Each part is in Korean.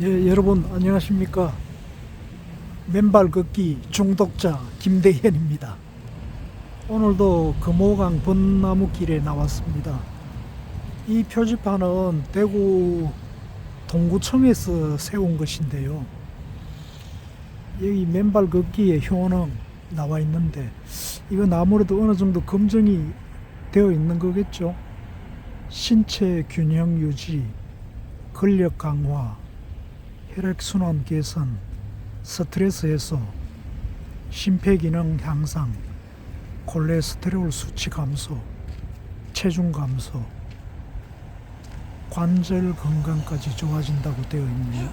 예, 여러분 안녕하십니까? 맨발 걷기 중독자 김대현입니다. 오늘도 금호강 벚나무길에 나왔습니다. 이 표지판은 대구 동구청에서 세운 것인데요. 여기 맨발 걷기의 효능 나와 있는데 이건 아무래도 어느 정도 검증이 되어 있는 거겠죠. 신체 균형 유지, 근력 강화, 혈액순환 개선, 스트레스 해소, 심폐기능 향상, 콜레스테롤 수치 감소, 체중 감소, 관절 건강까지 좋아진다고 되어 있네요.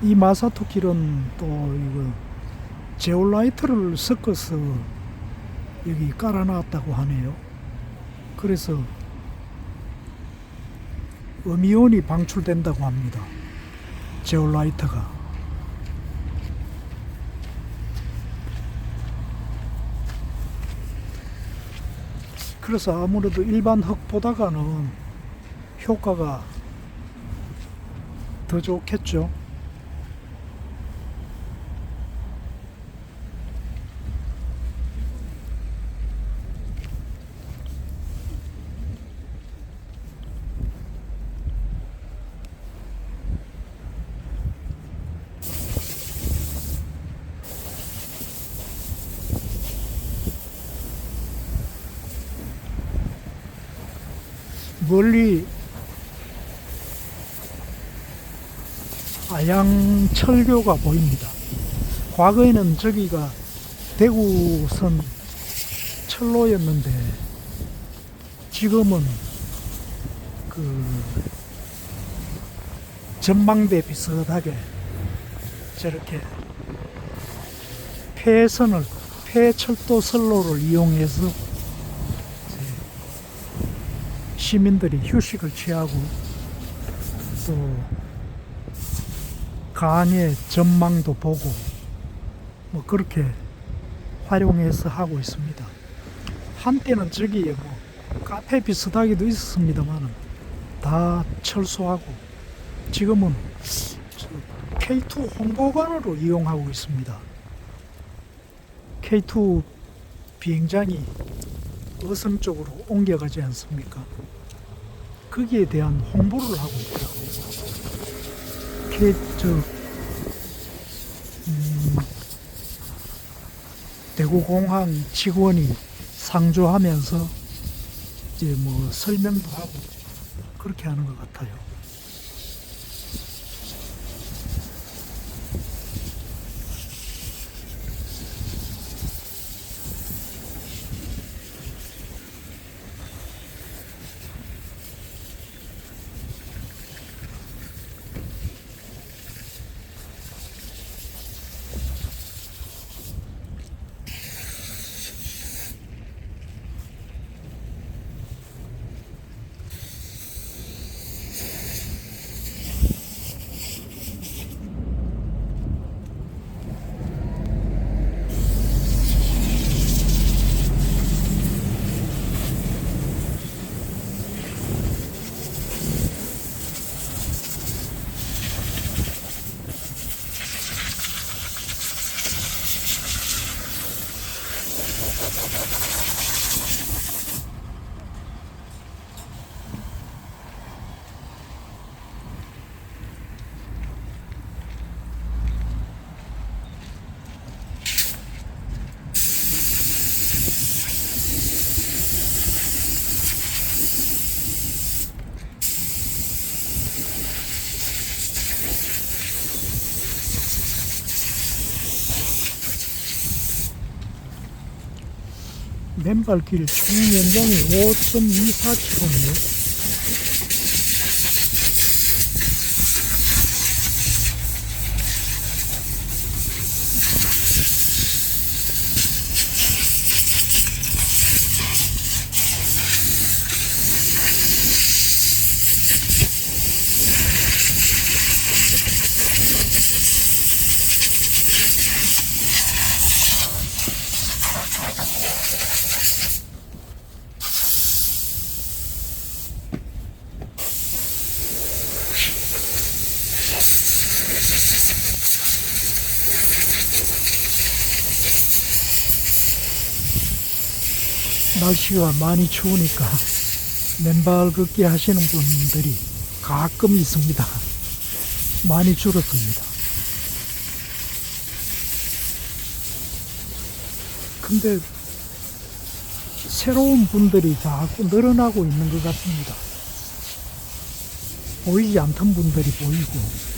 이 마사토 길은 또 이거 제올라이트를 섞어서 여기 깔아놨다고 하네요. 그래서 음이온이 방출된다고 합니다. 제올라이트가. 그래서 아무래도 일반 흙보다가는 효과가 더 좋겠죠. 멀리 아양철교가 보입니다. 과거에는 저기가 대구선 철로였는데 지금은 그 전망대 비슷하게 저렇게 폐선을 폐철도 선로를 이용해서 시민들이 휴식을 취하고 또 강의 전망도 보고 뭐 그렇게 활용해서 하고 있습니다. 한때는 저기에 뭐 카페 비슷하게도 있었습니다만 다 철수하고 지금은 저 K2 홍보관으로 이용하고 있습니다. K2 비행장이 어선 쪽으로 옮겨가지 않습니까? 거기에 대한 홍보를 하고 있더라고요. K, 저, 음, 대구공항 직원이 상주하면서 이제 뭐 설명도 하고 그렇게 하는 것 같아요. 맨발길 총 연장이 5.24km네요. 날씨가 많이 추우니까 맨발 걷기 하시는 분들이 가끔 있습니다. 많이 줄었습니다. 근데 새로운 분들이 자꾸 늘어나고 있는 것 같습니다. 보이지 않던 분들이 보이고.